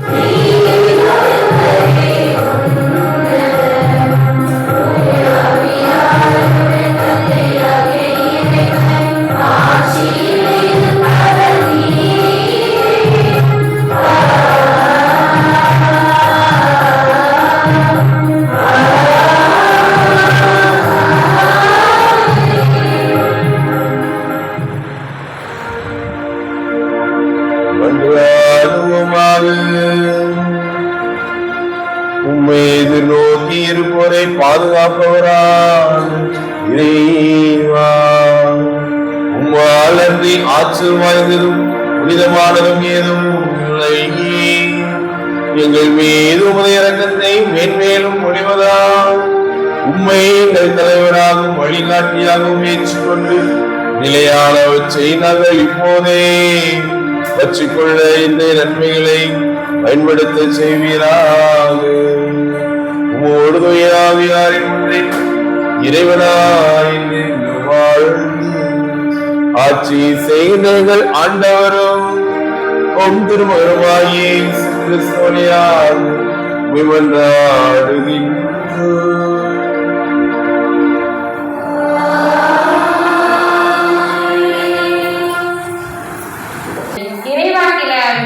Yeah. மேன்மேலும் முடிவதா உம்மை எங்கள் தலைவராகவும் வழிகாட்டியாகவும் ஏற்றுக்கொண்டு நிலையானவற்றை நாங்கள் இப்போதே வச்சுக்கொள்ள இந்த நன்மைகளை பயன்படுத்த செய்வீராக. உமோடு துயாவியாரின் ஒன்றில் இறைவனாய் வாழ்ந்து ஆட்சி செய்கிறீர்கள் ஆண்டவரும் உம் திருமகருமாயே கிறிஸ்தோனியார் விமன்றாடுகின்றோம் இறைவாக்கினர்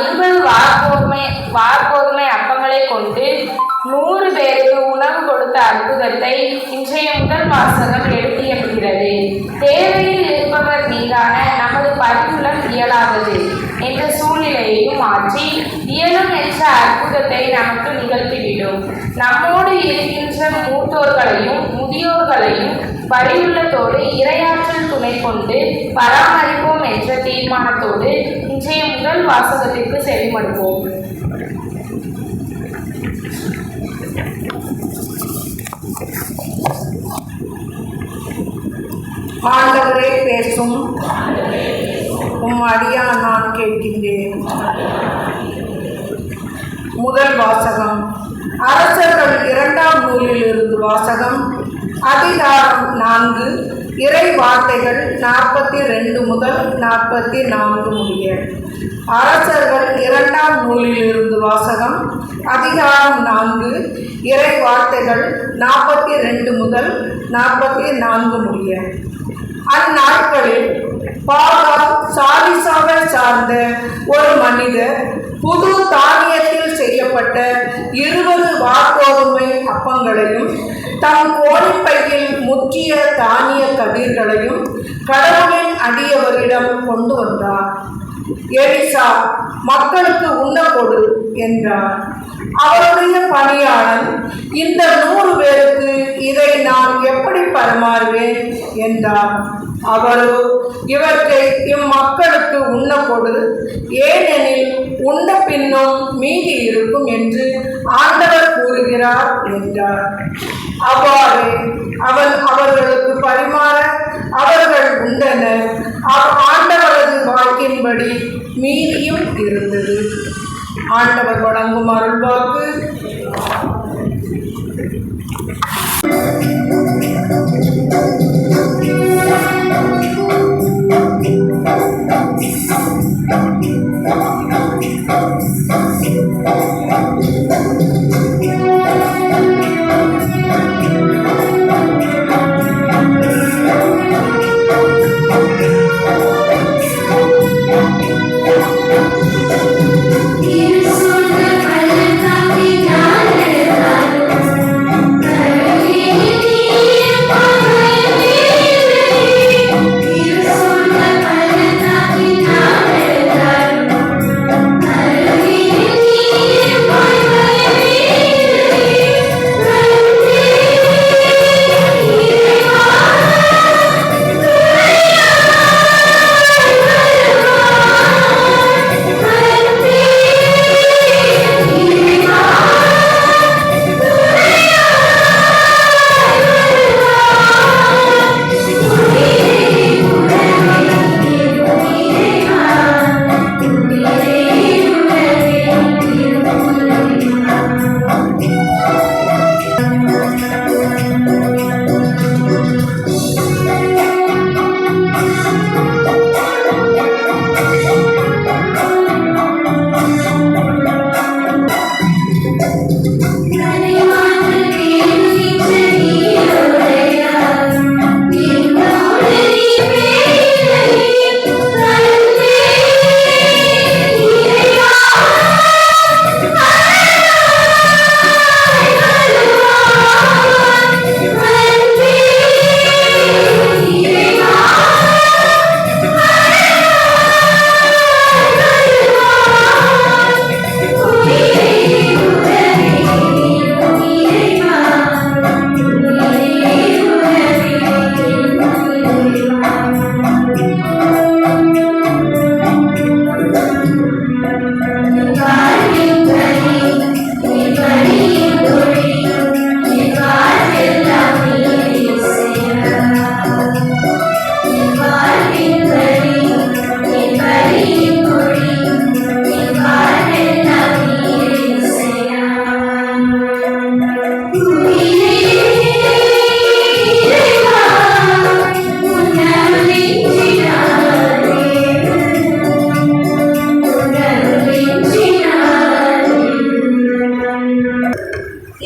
இருபது வார்கோதுமை வார்கோதுமை அப்பங்களை கொண்டு நூறு பேருக்கு உணவு கொடுத்த அற்புதத்தை இன்றைய முதல் வாசகம் எடுத்து எண்ணுகிறது தேவையில் இருப்பவர் மீதான நமது பரிந்துளம் இயலாதது. என்ற சூழ்நிலையையும் மாற்றி இயலும் என்ற அற்புதத்தை நமக்கு நிகழ்த்திவிடும். நம்மோடு இருக்கின்ற மூத்தோர்களையும் முதியோர்களையும் பரிவுள்ளத்தோடு இரையாற்றல் துணை கொண்டு பராமரிப்போம் என்ற தீர்மானத்தோடு இன்றைய முதல் வாசகத்திற்கு செவிமடுப்போம் ஆண்டவரே பேசும். உம் அடியா நான் கேட்கின்றேன். முதல் வாசகம். அரசர்கள் இரண்டாம் நூலில் இருந்து வாசகம். அதிகாரம் நான்கு. இறை வார்த்தைகள் நாற்பத்தி ரெண்டு முதல் நாற்பத்தி நான்கு முடிய. அரசர்கள் இரண்டாம் நூலில் இருந்து வாசகம். அதிகாரம் நான்கு. இறை வார்த்தைகள் நாற்பத்தி ரெண்டு முதல் நாற்பத்தி நான்கு முடிய. அந்நாட்களில் பாகால் சாலிசாவை சார்ந்த ஒரு மனிதர் புது தானியத்தில் செய்யப்பட்ட இருபது வாக்கோதுமை அப்பங்களையும் தம் கோழிப்பையில் முற்றிய தானிய கதிர்களையும் கடவுளின் அடியவரிடம் கொண்டு வந்தார். எலிசா மக்களுக்கு உண்ண கொடு என்றார். அவருடைய பணியாளன் இந்த நூறு பேருக்கு இதை நான் எப்படி பரிமாறுவேன் என்றார். அவரோ இவற்றை இம்மக்களுக்கு உண்ண கொடு ஏனெனில் உண்ட பின்னும் மீதி இருக்கும் என்று ஆண்டவர் கூறுகிறார் என்றார். அவ்வாறு அவன் அவர்களுக்கு பரிமாற அவர்கள் உண்டனர் ஆண்டவரது வாக்கின்படி மீதியும் இருந்தது ஆண்டவர் வழங்கும் அருள்வாக்கு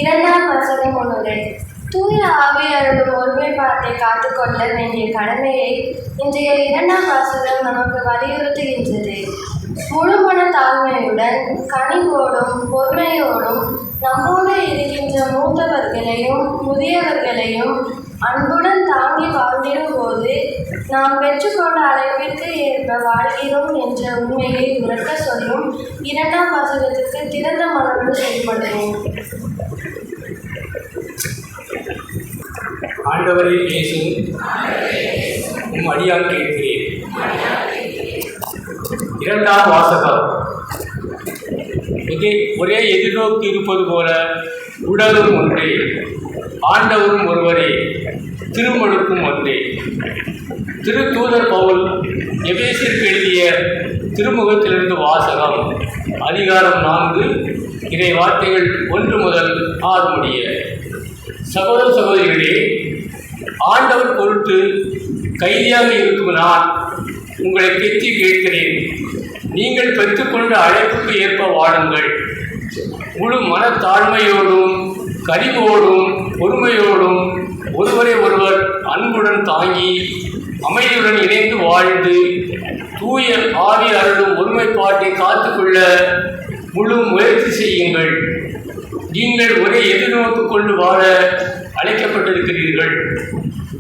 இரண்டாம் வசனம் ஒன்று தூய ஆவியாளர்கள் ஒருமைப்பாட்டை காத்துக்கொள்ள வேண்டிய கடமையை இன்றைய இரண்டாம் வசனம் நமக்கு வலியுறுத்துகின்றது. முழுமன தாழ்மையுடன் கனிவோடும் பொறுமையோடும் நம்மோடு இருக்கின்ற மூத்தவர்களையும் முதியவர்களையும் அன்புடன் தாங்கி வாழ்ந்திடும் போது நாம் பெற்றுக்கொண்ட அழைப்பிற்கு ஏற்ப வாழ்கிறோம் என்ற உண்மையை உறக்க சொல்லும் இரண்டாம் வாசகத்துக்கு திறந்த மனது செயல்படுவோம். ஆண்டவரே இயேசு உம் அடியால் கேட்கிறேன். இரண்டாம் வாசகம். ஒரே எதிர்நோக்கி இருப்பது போல உடலும் ஒன்றே. ஆண்டவரும் ஒருவரே திருமழுக்கும் ஒன்றே. திருத்தூதர் பவுல் எபேசிற்கு எழுதிய திருமுகத்திலிருந்து வாசகம் அதிகாரம் நான்கு இதை வார்த்தைகள் ஒன்று முதல் ஆறு முடிய. சகோதர சகோதரிகளே ஆண்டவர் பொருட்டு கைதியாக இருக்கும் நான் உங்களை கெத்தி கேட்கிறேன். நீங்கள் பெற்றுக்கொண்ட அழைப்புக்கு ஏற்ப வாழுங்கள் முழு மனத்தாழ்மையோடும் கனிவோடும் பொறுமையோடும் ஒருவரை ஒருவர் அன்புடன் தாங்கி அமைதியுடன் இணைந்து வாழ்ந்து தூய ஆவி அருளும் ஒருமைப்பாட்டை காத்துக்கொள்ள முழு முயற்சி செய்யுங்கள். நீங்கள் ஒரே எதிர்நோக்கு கொண்டு வாழ அழைக்கப்பட்டிருக்கிறீர்கள்.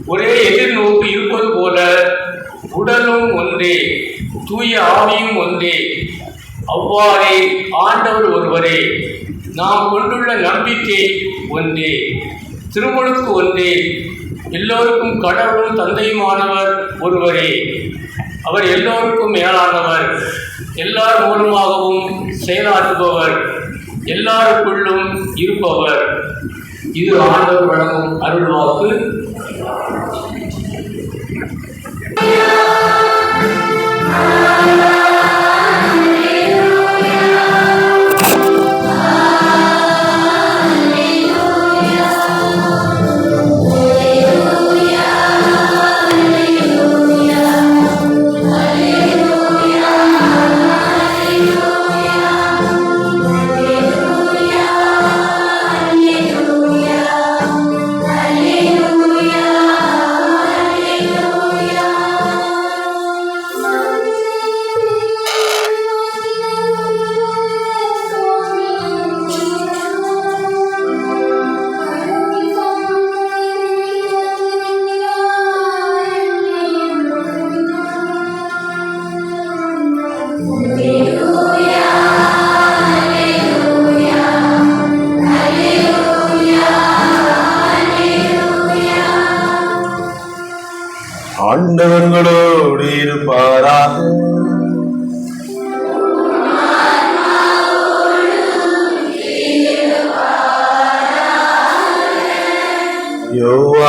ஒரே எதிர்நோக்கு இருப்பது போல உடலும் ஒன்றே தூய ஆவியும் ஒன்றே. அவ்வாறே ஆண்டவர் ஒருவரே. நாம் கொண்டுள்ள நம்பிக்கை ஒன்றே திருமணத்துக்கு ஒன்றே. எல்லோருக்கும் கடவுளும் தந்தையுமானவர் ஒருவரே. அவர் எல்லோருக்கும் மேலானவர். எல்லார் மூலமாகவும் செயலாற்றுபவர். எல்லாருக்குள்ளும் இருப்பவர். இது ஆண்டவர் வழங்கும் அருள்வாக்கு. Yeah.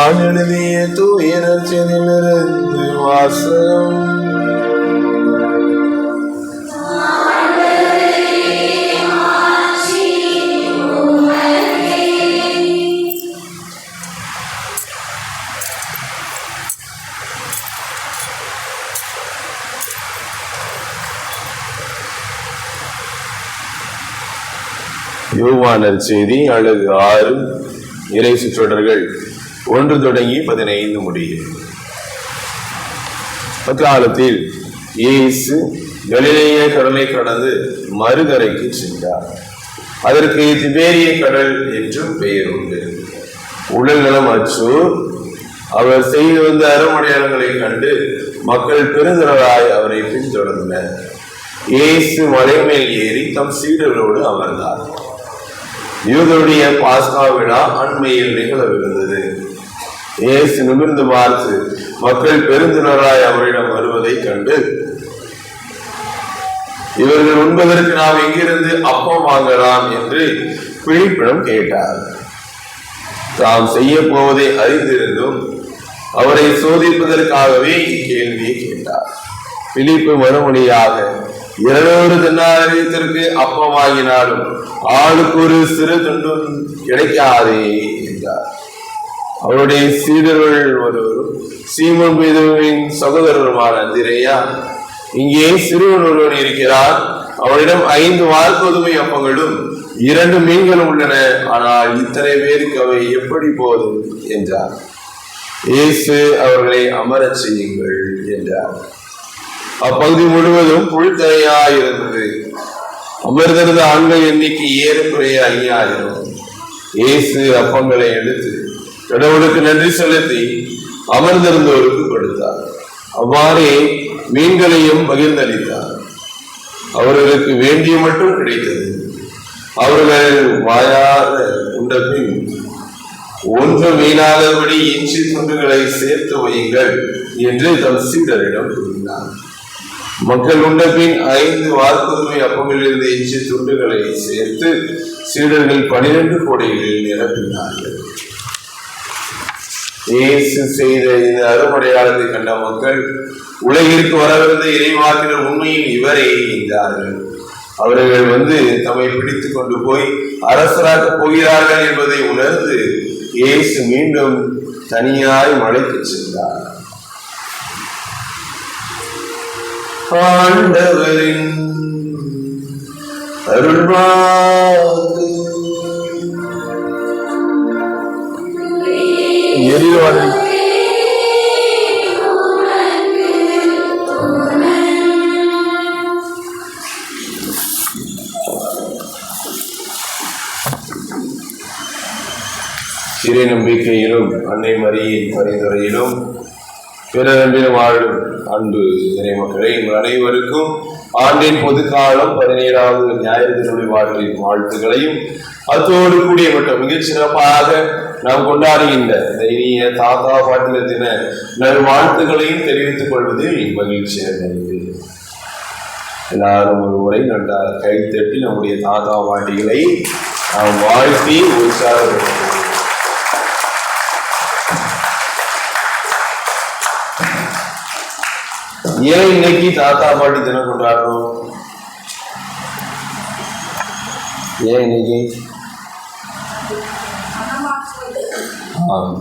நான் எழுதிய தூயனர் செதிலிருந்து வாசம். யோவானர் செய்தி அழகு ஆறு. இறை சுற்றர்கள் ஒன்று தொடங்கி பதினைந்து முடியும் அக்காலத்தில் இயேசு கலிலேய கடலை கடந்து மறுகரைக்கு சென்றார். அதற்கு திபேரிய கடல் என்றும் பெயர் உண்டு. உடல் நலம் அவர் செய்து வந்த அறமடையாளங்களை கண்டு மக்கள் பெருந்திரளாய் அவரை பின்தொடர்ந்தனர். இயேசு மலை மேல் ஏறி தம் சீடர்களோடு அமர்ந்தார். யூதருடைய பாஸ்கா விழா அண்மையில் நிகழவிருந்தது. இயேசு நிமிர்ந்து பார்த்து மக்கள் பெருந்தினராய் அவரிடம் வருவதை கண்டு இவர்கள் உண்பதற்கு நாம் எங்கிருந்து அப்பம் வாங்கலாம்? என்று பிழிப்பிடம் கேட்டார். தாம் செய்ய போவதை அறிந்திருந்தும் அவரை சோதிப்பதற்காகவே இக்கேள்வியை கேட்டார். பிலிப்பு மறுமொழியாக இருநூறு தின்னாரியத்திற்கு அப்பம் வாங்கினாலும் ஆளுக்கு ஒரு சிறு துண்டும் கிடைக்காதே என்றார். அவருடைய சீடர்கள் ஒருவரும் சீமன் பேதுருவின் சகோதரருமான திரையா இங்கே சிறுவன் ஒருவன் இருக்கிறார். அவரிடம் ஐந்து வார்கோதுமை அப்பங்களும் இரண்டு மீன்களும் உள்ளன. ஆனால் இத்தனை பேருக்கு அவை எப்படி போதும்? என்றார். இயேசு அவர்களை அமரச் செய்யுங்கள் என்றார். அப்பகுதி முழுவதும் புல்தரையாயிருந்தது அமர்ந்திருந்த ஆண்கள் எண்ணிக்கை ஏறக்குறைய ஐயாயிரம். இயேசு அப்பங்களை எடுத்து கடவுளுக்கு நன்றி செலுத்தி அமர்ந்திருந்தவருக்கு கொடுத்தார். அவ்வாறே மீன்களையும் பகிர்ந்தளித்தார். அவர்களுக்கு வேண்டிய மட்டும் கிடைத்தது. அவர்கள் வாயார உண்ட பின் ஒன்று மீனாதபடி இஞ்சி துண்டுகளை சேர்த்து வையுங்கள் என்று தம் சீடரிடம் கூறினார். மக்கள் உண்ட பின் ஐந்து வார்ப்புரிமை அப்பங்களிலிருந்து இஞ்சி துண்டுகளை சேர்த்து சீடர்கள் பனிரெண்டு கோடைகளில் நிரப்பினார்கள். இயேசு செய்த இந்த அருமடையாளத்தை கண்ட மக்கள் உலகிற்கு வரவிருந்த இறைவாக்கினர் உண்மையில் இவரே என்றார்கள். அவர்கள் வந்து தம்மை பிடித்து கொண்டு போய் அரசராக போகிறார்கள் என்பதை உணர்ந்து இயேசு மீண்டும் தனியாய் மலைக்கு சென்றார். ஆண்டவரின் அருள்வாக்கு எரிவாடை சிறை நம்பிக்கையிலும் அன்னை மரியின் பரிந்துரையிலும் பிறரன்பிலும் வாழும் அன்பு இறைமக்களே உங்கள் அனைவருக்கும் ஆண்டின் பொதுக்காலம் பதினேழாவது ஞாயிறு திருவிழா வாழ்க்கையின் வாழ்த்துக்களையும் அத்தோடு கூடிய மட்டும் மிகச் சிறப்பாக நாம் கொண்டாடுகின்ற இந்த இனிய தாத்தா பாட்டினத்தின தின நல்வாழ்த்துக்களையும் தெரிவித்துக் கொள்வதில் மகிழ்ச்சியாக அடைகிறேன் எல்லாரும் ஒரு முறை நன்றாக கை தட்டி நம்முடைய தாத்தா பாட்டிகளை நாம் வாழ்த்தி உற்சாகப்படுத்துவோம். ஏன் இன்னைக்கு தாத்தா பாட்டி தினம் கொண்டாடுறோம்? ஏன் இன்னைக்கு? ஆம்.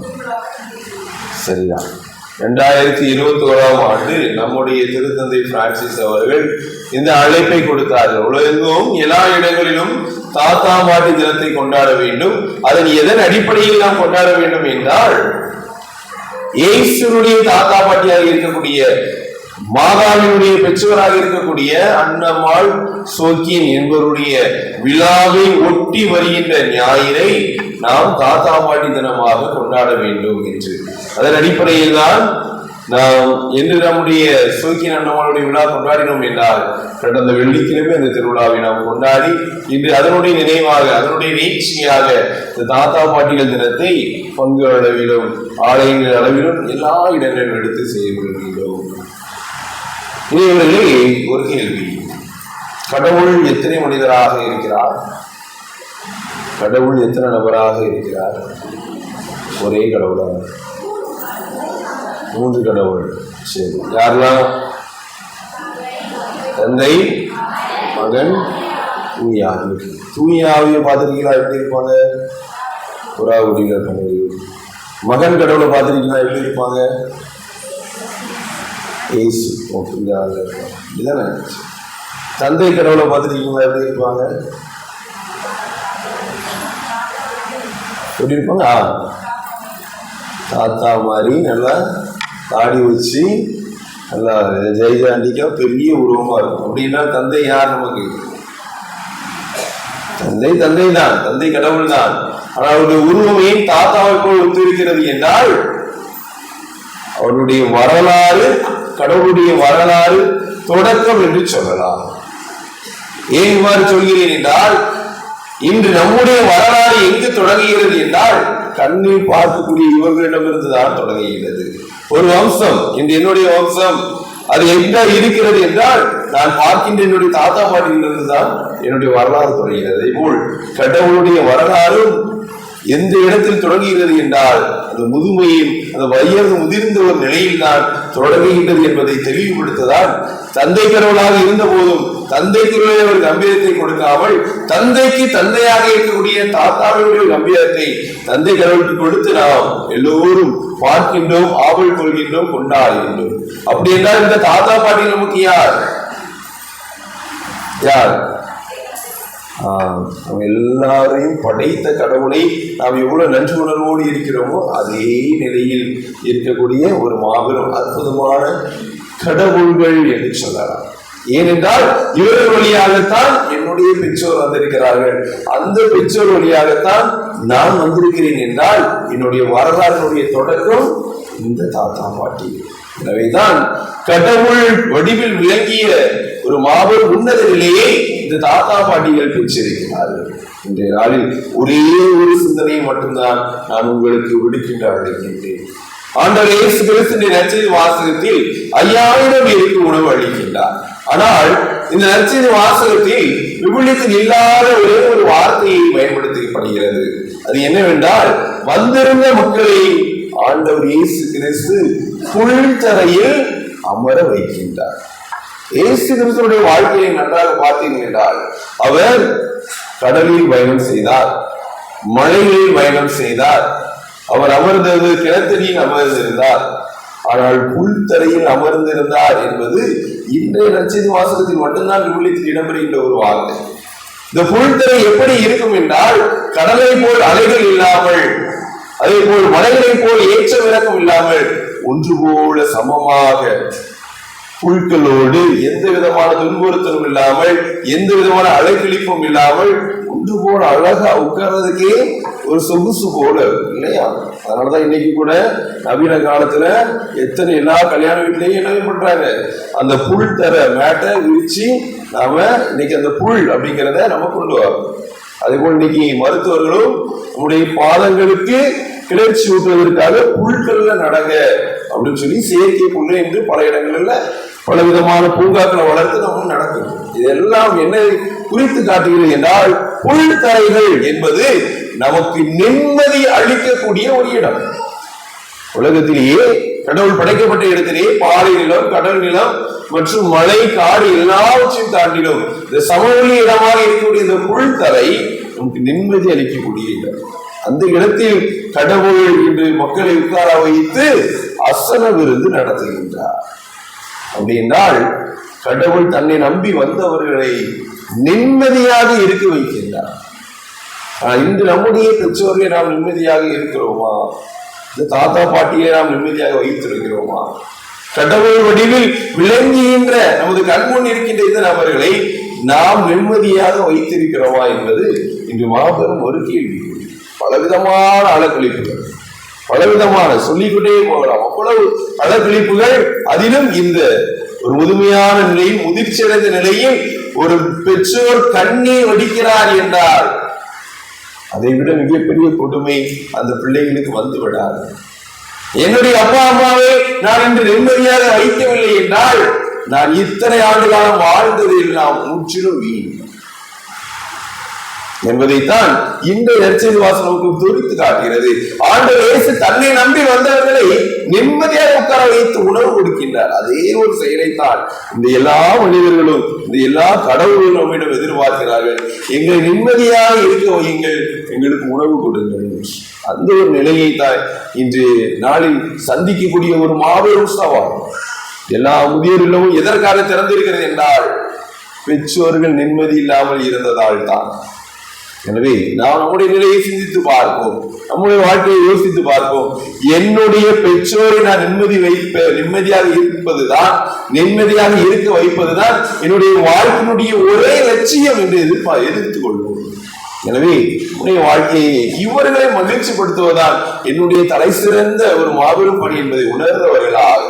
சரிதான். ரெண்டாயிரத்தி இருபத்தி ஓராம் ஆண்டு நம்முடைய திருத்தந்தை பிரான்சிஸ் அவர்கள் இந்த அழைப்பை கொடுத்தார்கள். உலகெங்கும் எல்லா இடங்களிலும் தாத்தா பாட்டி தினத்தை கொண்டாட வேண்டும். அதன் எதன் அடிப்படையில் நாம் கொண்டாட வேண்டும் என்றால் இயேசுனுடைய தாத்தா பாட்டியாக இருக்கக்கூடிய மாதாவினுடைய பெற்றவராக இருக்கக்கூடிய அன்னம்மாள் சோக்கியன் என்பவருடைய விழாவை ஒட்டி வருகின்ற ஞாயிறை நாம் தாத்தா பாட்டி தினமாக கொண்டாட வேண்டும் என்று. அதன் அடிப்படையில் தான் நாம் என்று நம்முடைய சோக்கியன் அண்ணம்மாளுடைய விழா கொண்டாடினோம் என்றால் கடந்த வெள்ளிக்கிழமை அந்த திருவிழாவை நாம் கொண்டாடி இன்று அதனுடைய நினைவாக அதனுடைய நீட்சியாக இந்த தாத்தா பாட்டிகள் தினத்தை பங்கு அளவிலும் ஆலயங்கள் அளவிலும் எல்லா இடங்களிலும் எடுத்து செய்யப்படுகின்றோம் இவர்களே ஒரு கேள்வி. கடவுள் எத்தனை மனிதராக இருக்கிறார்? கடவுள் எத்தனை நபராக இருக்கிறார்? ஒரே கடவுளாக மூன்று கடவுள். சரி. யாரெல்லாம்? தந்தை மகன் தூய. ஆவி பார்த்துருக்கீங்களா? எப்படி இருப்பாங்க? புறா குடியில் இருப்பாங்க மகன் கடவுளை பார்த்துருக்கீங்களா? எப்படி இருப்பாங்க? ஏசு ஓகே இதுதானே தந்தை கடவுளை பார்த்துருக்கீங்களா எப்படி இருப்பாங்க? எப்படி இருப்பாங்க? ஆ. தாத்தா மாதிரி நல்லா தாடி வச்சு நல்லா ஜெயஜாண்டிக்கா பெரிய உருவமாக இருக்கும். அப்படின்னா தந்தை யார் நமக்கு? தந்தை தந்தை தான் தந்தை கடவுள் தான். ஆனால் அவருடைய உருவமே தாத்தாவை போல் ஒத்திருக்கிறது என்றால் அவருடைய வரலாறு கடவுளுடைய வரலாறு தொடக்கம் என்று சொல்லலாம். ஏன் இவ்வாறு சொல்கிறேன் என்றால் இன்று நம்முடைய வரலாறு எங்கு தொடங்குகிறது என்றால் கண்ணில் பார்க்கக்கூடிய இவர்களிடமிருந்து தான் தொடங்குகிறது. ஒரு வம்சம் இன்று என்னுடைய வம்சம் அது எங்க இருக்கிறது என்றால் நான் பார்க்கின்ற என்னுடைய தாத்தா பாட்டியிலிருந்து தான் என்னுடைய வரலாறு தொடங்குகிறது. போல் கடவுளுடைய வரலாறும் எந்த இடத்தில் தொடங்குகிறது என்றால் அந்த முதுமையில் அந்த வயது முதிர்ந்த ஒரு நிலையில் தான் தொடங்குகின்றது என்பதை தெளிவுபடுத்ததான் தந்தை கடவுளாக இருந்த போதும் தந்தைக்குள்ளே ஒரு கம்பீரத்தை கொடுக்காமல் தந்தைக்கு தந்தையாக இருக்கக்கூடிய தாத்தாவினுடைய கம்பீரத்தை தந்தை கடவுளுக்கு கொடுத்து நாம் எல்லோரும் பார்க்கின்றோம் ஆவல் கொள்கின்றோம் கொண்டாடுகின்றோம் அப்படி என்றால் இந்த தாத்தா பாட்டி நமக்கு யார்? யார்? நம்ம எல்லாரையும் படைத்த கடவுளை நாம் எவ்வளவு நன்றி உணர்வோடு இருக்கிறோமோ அதே நிலையில் இருக்கக்கூடிய ஒரு மாபெரும் அற்புதமான கடவுள்கள் என்று சொல்லலாம். ஏனென்றால் இவர்கள் வழியாகத்தான் என்னுடைய பெற்றோர் வந்திருக்கிறார்கள். அந்த பெற்றோர் வழியாகத்தான் நான் வந்திருக்கிறேன் என்றால் என்னுடைய வரலாறுடைய தொடக்கம் இந்த தாத்தா பாட்டி. எனவேதான் கடவுள் வடிவில் விளங்கிய ஒரு மாபெரும் உன்னத நிலையை இந்த தாத்தா பாட்டிகள் பெற்றிருக்கிறார்கள் இன்றைய நாளில் ஒரே ஒரு சிந்தனையை மட்டும்தான் நான் உங்களுக்கு விடுக்கின்ற அழைக்கின்றேன். ஆண்டவர் இயேசு கிறிஸ்து நற்செய்தி வாசகத்தில் ஐயாயிரம் பேருக்கு உணவு அளிக்கின்றார். ஆனால் இந்த நற்செய்தி வாசகத்தில் விபுலியத்தில் இல்லாத ஒரே ஒரு வார்த்தையை பயன்படுத்தப்படுகிறது. அது என்னவென்றால் வந்திருந்த மக்களை ஆண்டவர் இயேசு கிறிஸ்து புல்தரையில் அமர வைக்கின்றார். இயேசு கிறிஸ்துடைய வாழ்க்கையை நன்றாக பார்த்தீர்கள் என்றால் அவர் கடலில் பயணம் செய்தார் மழையில் பயணம் செய்தார் அவர் அமர்ந்தது கிணத்தடியில் அமர்ந்திருந்தார். ஆனால் புல்தரையில் அமர்ந்திருந்தார் என்பது இன்றைய நச்செய்தி வாசகத்தில் மட்டும்தான் விவிலியத்தில் இடம்பெறுகின்ற ஒரு வார்த்தை. இந்த புல்தரை எப்படி இருக்கும் என்றால் கடலை போல் அலைகள் இல்லாமல் அதே போல் மலைகளை போல் ஏற்ற இறக்கம் இல்லாமல் ஒன்று போல சமமாக புல்களோடு எந்த விதமான துன்புறுத்தலும் இல்லாமல் எந்த விதமான அலைக்கழிப்பும் இல்லாமல் உண்டு போல அழகா உட்கார்றதுக்கே ஒரு சொகுசு போல இல்லையா? அதனாலதான் இன்னைக்கு கூட நவீன காலத்துல எத்தனை எல்லா கல்யாண வீட்லயும் என்ன பண்றாங்க? அந்த புல் தர மேட்டை விரிச்சு நாம இன்னைக்கு அந்த புல் அப்படிங்கிறத நம்ம கொண்டு வரோம் அதே போல் இன்னைக்கு மருத்துவர்களும் நம்முடைய பாதங்களுக்கு கிளர்ச்சி ஊட்டுவதற்காக புல்கள்ல நடங்க அப்படின்னு சொல்லி செயற்கை புல் என்று பல இடங்கள்ல பல விதமான பூங்காக்களை வளர்த்து நம்ம நடக்கும் இதெல்லாம் என்ன குறித்து காட்டுகிறது என்றால் புல் தரைகள் என்பது நமக்கு நிம்மதி அளிக்கக்கூடிய ஒரு இடம். உலகத்திலேயே கடவுள் படைக்கப்பட்ட இடத்திலேயே பாறை நிலம் கடல் நிலம் மற்றும் மலை காடு எல்லாவற்றையும் தாண்டிலும் இந்த சமவெளி இடமாக இருக்கக்கூடிய இந்த புல் தரை நமக்கு நிம்மதி அளிக்கக்கூடிய இடம். அந்த இடத்தில் கடவுள் என்று மக்களை உட்கார வைத்து அசன விருந்து நடத்துகின்றார். அப்படின்னால் கடவுள் தன்னை நம்பி வந்தவர்களை நிம்மதியாக இருக்க வைக்கின்றார். இன்று நம்முடைய பெற்றோர்களை நாம் நிம்மதியாக இருக்கிறோமா? இந்த தாத்தா பாட்டியை நாம் நிம்மதியாக வைத்திருக்கிறோமா? கடவுள் வடிவில் விளங்குகின்ற நமது கண்முன் இருக்கின்ற இந்த நபர்களை நாம் நிம்மதியாக வைத்திருக்கிறோமா என்பது இன்று மாபெரும் ஒரு கேள்வி. பலவிதமான அலக்கழிப்புகள் பலவிதமான சொல்லிக்கொண்டே போகலாம். அவ்வளவு பல பிழிப்புகள் அதிலும் இந்த ஒரு முதுமையான நிலையில் முதிர்ச்சியடைந்த நிலையில் ஒரு பெற்றோர் கண்ணீர் வடிக்கிறார் என்றால் அதை விட மிகப்பெரிய கொடுமை அந்த பிள்ளைகளுக்கு வந்து விடாது என்னுடைய அப்பா அம்மாவை நான் இன்று நிம்மதியாக வைக்கவில்லை என்றால் நான் இத்தனை ஆண்டு காலம் வாழ்ந்தது எல்லாம் முற்றிலும் வீண். என்பதைத்தான் இந்த நற்செய்தி வாசனம் துரித்து காட்டுகிறது. ஆண்டவர் இயேசு தன்னை நம்பி வந்தவர்களை நிம்மதியாக உட்கார வைத்து உணவு கொடுக்கின்றார். அதே ஒரு செயலைத்தான் இந்த எல்லா மனிதர்களும் இந்த எல்லா கடவுளும் நம்மிடம் எதிர்பார்க்கிறார்கள். எங்களை நிம்மதியாக இருக்க வையுங்கள். எங்களுக்கு உணவு கொடுங்கள். அந்த ஒரு நிலையை தான் இன்று நாளில் சந்திக்கக்கூடிய ஒரு மாபெரும் சவால் எல்லா முதியோர் இல்லமும் எதற்காக திறந்திருக்கிறது என்றால் பெற்றோர்கள் நிம்மதி இல்லாமல் இருந்ததால் தான் எனவே நாம் நம்முடைய நிலையை சிந்தித்து பார்ப்போம். நம்முடைய வாழ்க்கையை யோசித்து பார்ப்போம். என்னுடைய பெற்றோரை நான் நிம்மதி வைப்ப நிம்மதியாக இருப்பதுதான் நிம்மதியாக இருக்க வைப்பதுதான் என்னுடைய வாழ்க்கையினுடைய ஒரே லட்சியம் என்று எதிர்ப்பா எதிர்த்து கொள்வோம். எனவே உன்னுடைய வாழ்க்கையை இவர்களை மகிழ்ச்சிப்படுத்துவதால் என்னுடைய தலை சிறந்த ஒரு மாபெரும் பணி என்பதை உணர்ந்தவர்களாக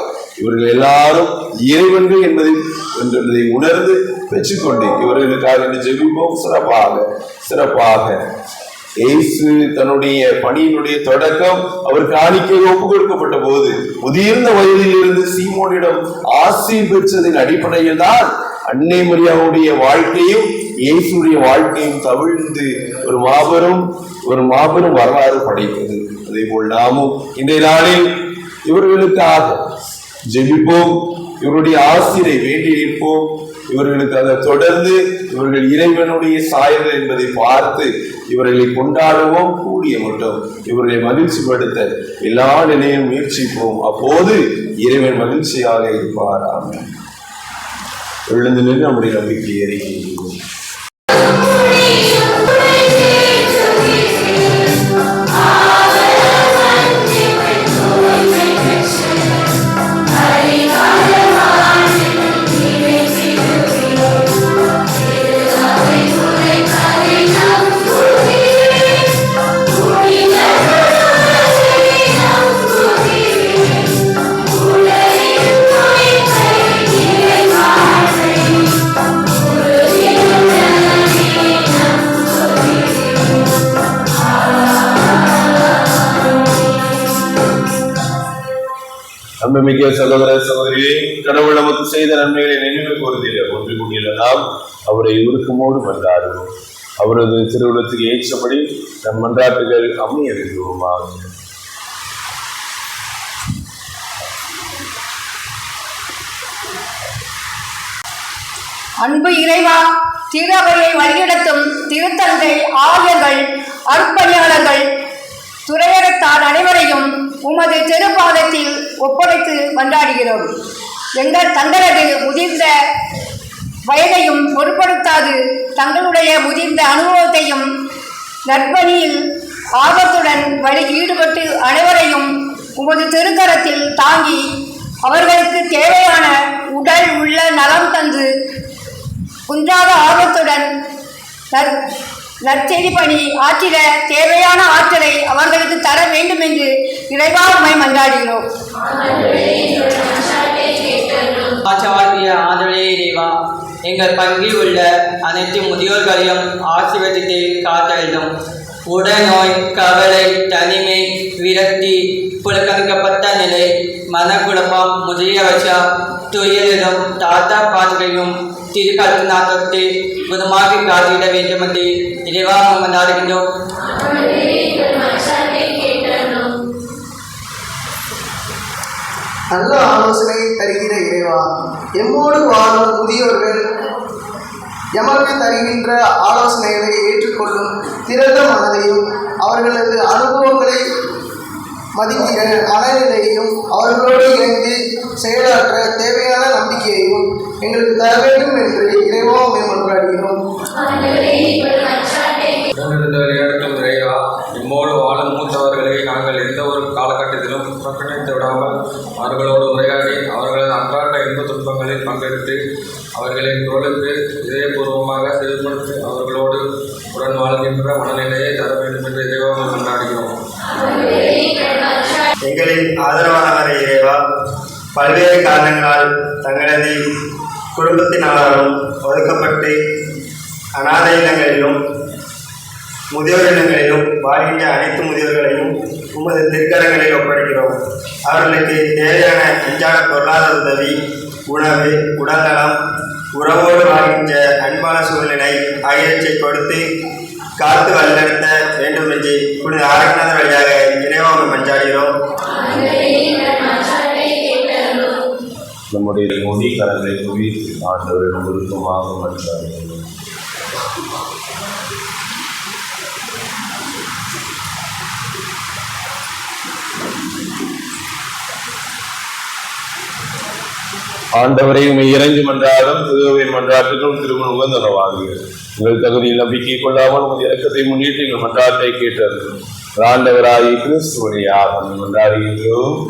இவர்கள் எல்லாரும் இறைவன்கள் என்பதை என்பதை உணர்ந்து பெற்றுக்கொண்டு இவர்களுக்காக ஜெபிப்போம். சிறப்பாக சிறப்பாக. இயேசு தன்னுடைய பணியினுடைய தொடக்கம் அவர் காணிக்கை ஒப்பு கொடுக்கப்பட்ட போது முதிர்ந்த வயதில் இருந்து சீமோனிடம் ஆசி பெற்றதின் அடிப்படையில் தான் அன்னை மரியாவுடைய வாழ்க்கையும் இயேசுடைய வாழ்க்கையும் தவிழ்ந்து ஒரு மாபெரும் ஒரு மாபெரும் வரலாறு படைத்தது. அதே போல் நாமும் இன்றைய நாளில் இவர்களுக்காக ஜெபிப்போம். இவருடைய ஆசிரை வேண்டி நிற்போம். இவர்களுக்கு அதை தொடர்ந்து இவர்கள் இறைவனுடைய சாயல் என்பதை பார்த்து இவர்களை கொண்டாடுவோம் கூடிய மட்டும். இவர்களை மகிழ்ச்சிப்படுத்த எல்லா நிலையும் முயற்சிப்போம். அப்போது இறைவன் மகிழ்ச்சியாக இருப்பார். ஆமென். எழுந்து நின்று நம்முடைய நம்பிக்கையை அறிக்கையிடுவோம். சகோதர சகோதரியே கடவுள் நமக்கு செய்த நன்மைகளை நினைவு கூறுதில்லை ஒன்று கூடியுள்ள நாம் அவரை உருக்கமோடு மன்றாடுவோம். அவரது திருவுளத்துக்கு ஏற்றபடி நம் மன்றாட்டுகள் அமைய விரும்புவோமாக அன்பு இறைவா திருவையை வழிநடத்தும் திருத்தந்தை ஆயர்கள் அர்ப்பணியாளர்கள் துறையரத்தார் அனைவரையும் உமது திருப்பாதத்தில் ஒப்படைத்து கொண்டாடுகிறோம் எங்கள் தங்களது முதிர்ந்த வயதையும் பொருட்படுத்தாது தங்களுடைய முதிர்ந்த அனுபவத்தையும் நற்பணியில் ஆபத்துடன் வழி ஈடுபட்டு அனைவரையும் உமது திருக்கரத்தில் தாங்கி அவர்களுக்கு தேவையான உடல் உள்ள நலம் தந்து குன்றாத ஆபத்துடன் நற் நற்செய்தி பணி ஆற்றிட தேவையான ஆற்றலை அவர்களுக்கு தர வேண்டும் என்று இறைவா உம்மை மன்றாடுகிறோம் ஆச்சாரிய ஆதரவே இறைவா எங்கள் பங்கில் உள்ள அனைத்து முதியோர்களையும் ஆசீர்வதித்து காத்த வேண்டும் கவலை தனிமை விரக்தி புலக்கணிக்கப்பட்ட நிலை மனக்குழப்பம் முதலியவற்றை துயரிலும் தாத்தா பாதுகையும் திருக்கல்நாட்டத்தை புதமாக காத்திட வேண்டும் என்று இறைவா மன்றாடுகின்றோம் நல்ல ஆலோசனை தருகிற இறைவா எம்மோடு வாழும் முதியோர்கள் எமக்கு தருகின்ற ஆலோசனைகளை ஏற்றுக்கொள்ளும் திறந்த மனதையும் அவர்களது அனுபவங்களை மதிக்கிற மனநிலையையும் அவர்களோடு இணைந்து செயலாற்ற தேவையான நம்பிக்கையையும் எங்களுக்கு தர வேண்டும் என்று இறைவா மேம்படுகிறோம் இறைவா இம்மோடு வாழும் மூத்தவர்களை நாங்கள் எந்த ஒரு காலகட்டத்திலும் புறக்கணித்து விடாமல் அவர்களோடு காரணங்களால் தங்களது குடும்பத்தினராலும் ஒதுக்கப்பட்டு அநாதை இல்லங்களிலும் முதியோர் இல்லங்களிலும் வாழ்கின்ற அனைத்து முதியோர்களையும் உமது திருக்கரங்களில் ஒப்படைக்கிறோம். அவர்களுக்கு தேவையான அன்றாட பொருளாதார உதவி உணவு உடல்நலம் உறவோடு வாழ்கின்ற அன்பான சூழ்நிலை ஆகியவற்றை கொடுத்து காத்து வழிநடத்த வேண்டும் என்று புனித ஆரோக்கியநாத வழியாக உம்முடைய மொழி கரங்களை குவித்து ஆண்டவரிடம் உருக்கமாக மன்றாடுகிறோம் ஆண்டவரை உண்மை இறங்கி மன்றாடும் திருவின் மன்றாட்டுக்கும் திருமண உகந்தனவாகுக உங்கள் தகுதியில் நம்பிக்கை கொள்ளாமல் உங்கள் இறக்கத்தை முன்னிட்டு எங்கள் மன்றாட்டை கேட்டது ஆண்டவராய் கிறிஸ்துவனையாக மன்றாடுகின்றோம்.